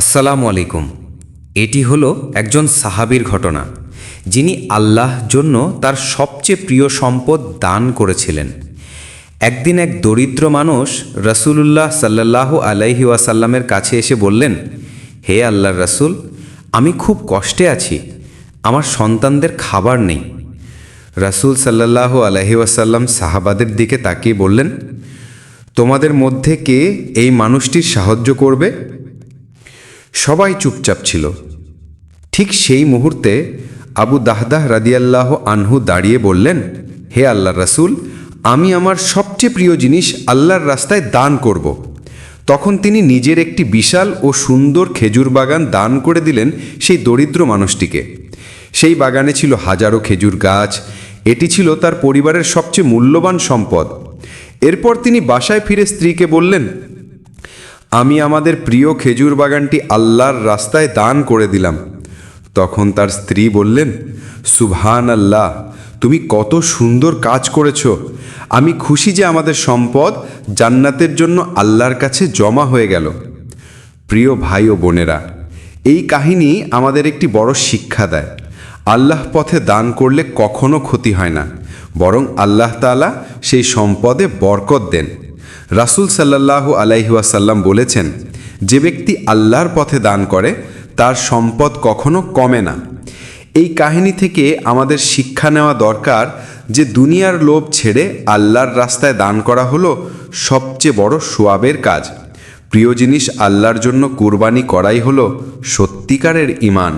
আসসালামু আলাইকুম। এটি হলো একজন সাহাবীর ঘটনা, যিনি আল্লাহ জন্য তার সবচেয়ে প্রিয় সম্পদ দান করেছিলেন। একদিন এক দরিদ্র মানুষ রসুলুল্লাহ সাল্লাহ আলাইহি ওয়াসাল্লামের কাছে এসে বললেন, হে আল্লাহর রসুল, আমি খুব কষ্টে আছি, আমার সন্তানদের খাবার নেই। রাসূল সাল্লাহ আলহি ওয়াসাল্লাম সাহাবাদের দিকে তাকিয়ে বললেন, তোমাদের মধ্যে কে এই মানুষটির সাহায্য করবে? সবাই চুপচাপ ছিল। ঠিক সেই মুহূর্তে আবু দাহদাহ রাদিয়াল্লাহ আনহু দাঁড়িয়ে বললেন, হে আল্লাহ রাসুল, আমি আমার সবচেয়ে প্রিয় জিনিস আল্লাহর রাস্তায় দান করব। তখন তিনি নিজের একটি বিশাল ও সুন্দর খেজুর বাগান দান করে দিলেন সেই দরিদ্র মানুষটিকে। সেই বাগানে ছিল হাজারো খেজুর গাছ, এটি ছিল তার পরিবারের সবচেয়ে মূল্যবান সম্পদ। এরপর তিনি বাসায় ফিরে স্ত্রীকে বললেন আমি আমাদের প্রিয় খেজুর বাগানটি আল্লাহর রাস্তায় দান করে দিলাম। তখন তার স্ত্রী বললেন সুবহান আল্লাহ তুমি কত সুন্দর কাজ করেছ। আমি খুশি যে আমাদের সম্পদ জান্নাতের জন্য আল্লাহর কাছে জমা হয়ে গেল। প্রিয় ভাই ও বোনেরা, এই কাহিনী আমাদের একটি বড় শিক্ষা দেয়। আল্লাহ পথে দান করলে কখনো ক্ষতি হয় না, বরং আল্লাহ তাআলা সেই সম্পদে বরকত দেন। রাসূল সাল্লাল্লাহু আলাইহি ওয়াসাল্লাম বলেছেন, যে ব্যক্তি আল্লাহর পথে দান করে, তার সম্পদ কখনো কমে না। এই কাহিনী থেকে আমাদের শিক্ষা নেওয়া দরকার যে দুনিয়ার লোভ ছেড়ে আল্লাহর রাস্তায় দান করা হলো সবচেয়ে বড় সোয়াবের কাজ। প্রিয় জিনিস আল্লাহর জন্য কুরবানি করাই হলো সত্যিকারের ইমান